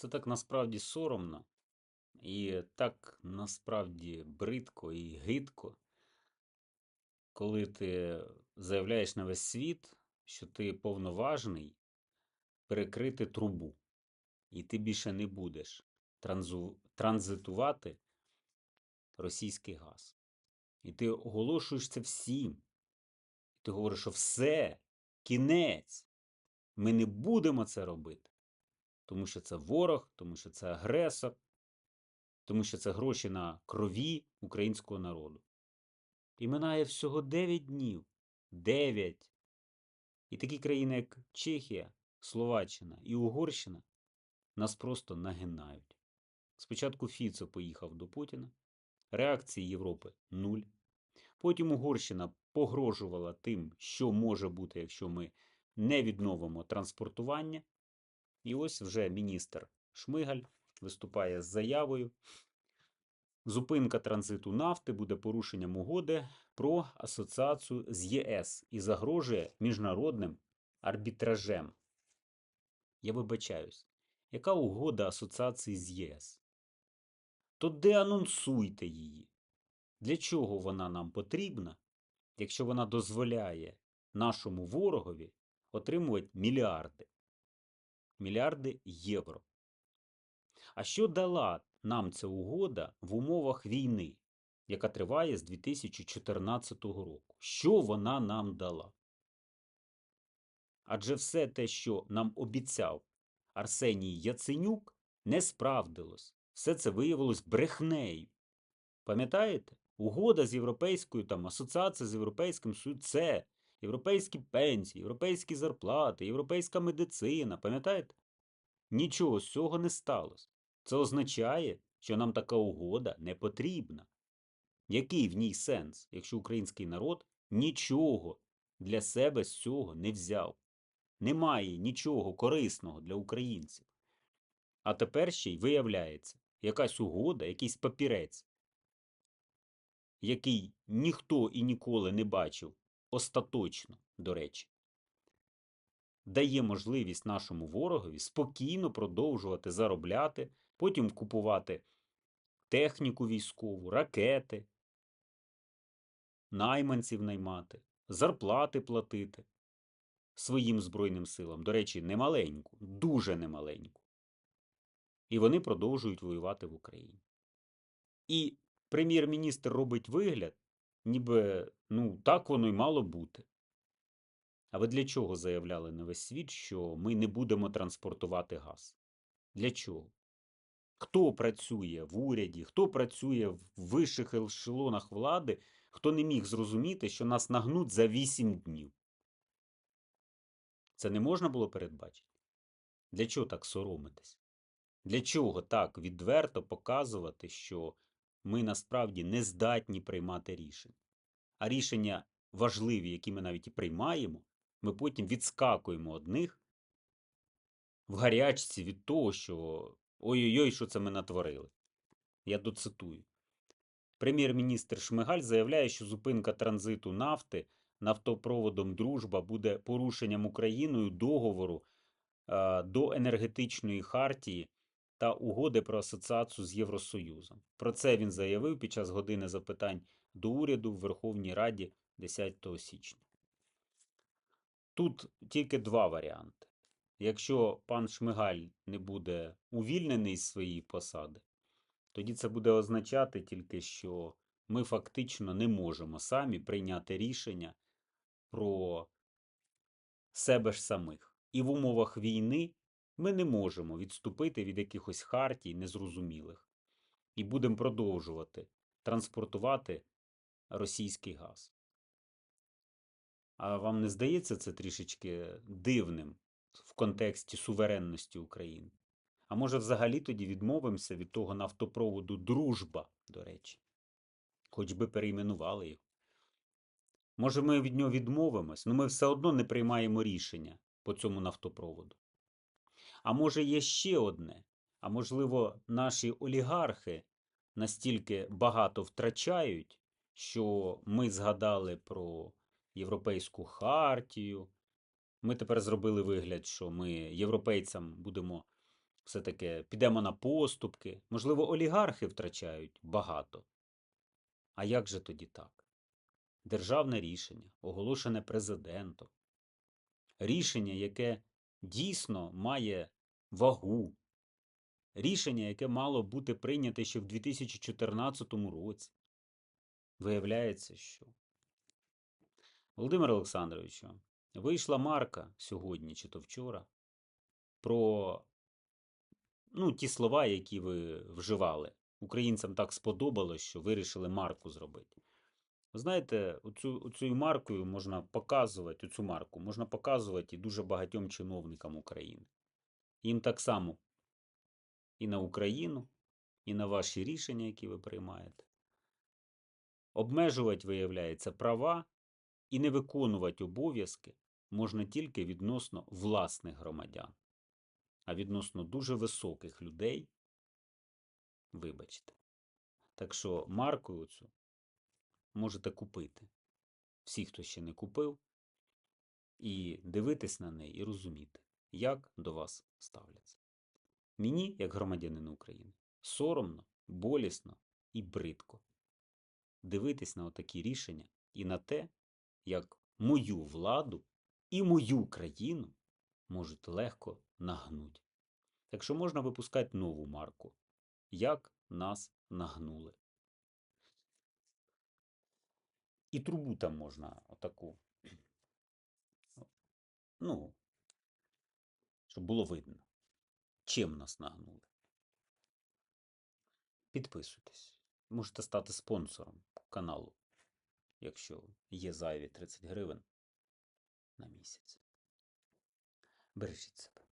Це так насправді соромно, і так насправді бридко і гидко, коли ти заявляєш на весь світ, що ти повноважний перекрити трубу, і ти більше не будеш транзу- транзитувати російський газ. І ти оголошуєш це всім. І Ти говориш, що все, кінець. Ми не будемо це робити. Тому що це ворог, тому що це агресор, тому що це гроші на крові українського народу. І минає всього 9 днів. 9. І такі країни, як Чехія, Словаччина і Угорщина, нас просто нагинають. Спочатку Фіцо поїхав до Путіна, реакції Європи нуль. Потім Угорщина погрожувала тим, що може бути, якщо ми не відновимо транспортування. І ось вже міністр Шмигаль виступає з заявою. Зупинка транзиту нафти буде порушенням угоди про асоціацію з ЄС і загрожує міжнародним арбітражем. Я вибачаюсь, яка угода асоціації з ЄС? То деанонсуйте її. Для чого вона нам потрібна, якщо вона дозволяє нашому ворогові отримувати мільярди? Мільярди євро. А що дала нам ця угода в умовах війни, яка триває з 2014 року? Що вона нам дала? Адже все те, що нам обіцяв Арсеній Яценюк, не справдилось. Все це виявилось брехнею. Пам'ятаєте? Угода з європейською там асоціація з європейським Союзом, це європейські пенсії, європейські зарплати, європейська медицина. Пам'ятаєте? Нічого з цього не сталося. Це означає, що нам така угода не потрібна. Який в ній сенс, якщо український народ нічого для себе з цього не взяв? Немає нічого корисного для українців. А тепер ще й виявляється, якась угода, якийсь папірець, який ніхто і ніколи не бачив остаточно, до речі, дає можливість нашому ворогові спокійно продовжувати заробляти, потім купувати техніку військову, ракети, найманців наймати, зарплати платити своїм Збройним силам. До речі, немаленьку, дуже немаленьку. І вони продовжують воювати в Україні. І прем'єр-міністр робить вигляд, ніби ну, так воно й мало бути. А ви для чого заявляли на весь світ, що ми не будемо транспортувати газ? Для чого? Хто працює в уряді, хто працює в вищих ешелонах влади, хто не міг зрозуміти, що нас нагнуть за 8 днів? Це не можна було передбачити? Для чого так соромитись? Для чого так відверто показувати, що ми насправді не здатні приймати рішення? А рішення важливі, які ми навіть і приймаємо, ми потім відскакуємо од них в гарячці від того, що ой-ой-ой, що це ми натворили. Я доцитую. Прем'єр-міністр Шмигаль заявляє, що зупинка транзиту нафти нафтопроводом Дружба буде порушенням Україною договору е, до енергетичної хартії та угоди про асоціацію з Євросоюзом. Про це він заявив під час години запитань до уряду в Верховній Раді 10 січня. Тут тільки два варіанти. Якщо пан Шмигаль не буде увільнений з своєї посади, тоді це буде означати тільки, що ми фактично не можемо самі прийняти рішення про себе ж самих. І в умовах війни ми не можемо відступити від якихось хартій незрозумілих і будемо продовжувати транспортувати російський газ. А вам не здається це трішечки дивним в контексті суверенності України? А може, взагалі тоді відмовимося від того нафтопроводу Дружба, до речі, хоч би перейменували його. Може, ми від нього відмовимось, але ми все одно не приймаємо рішення по цьому нафтопроводу. А може, є ще одне, а можливо, наші олігархи настільки багато втрачають, що ми згадали про Європейську хартію. Ми тепер зробили вигляд, що ми європейцям будемо все-таки підемо на поступки. Можливо, олігархи втрачають багато. А як же тоді так? Державне рішення, оголошене президентом. Рішення, яке дійсно має вагу. Рішення, яке мало бути прийняте ще в 2014 році. Виявляється, що. Володимир Олександровичу, вийшла марка сьогодні чи то вчора про ну, ті слова, які ви вживали. Українцям так сподобалось, що вирішили марку зробити. Знаєте, оцю маркою можна показувати, оцю марку можна показувати і дуже багатьом чиновникам України. Їм так само і на Україну, і на ваші рішення, які ви приймаєте. Обмежувати, виявляється, права і не виконувати обов'язки можна тільки відносно власних громадян. А відносно дуже високих людей, вибачте. Так що маркою цю можете купити. Всі, хто ще не купив, і дивитись на неї і розуміти, як до вас ставляться. Мені, як громадянину України, соромно, болісно і бридко дивитись на отакі рішення і на те, як мою владу і мою країну можуть легко нагнуть. Так що можна випускати нову марку. Як нас нагнули. І трубу там можна отаку. Ну, щоб було видно, чим нас нагнули. Підписуйтесь. Можете стати спонсором каналу, якщо є зайві 30 гривень на місяць. Бережіть себе.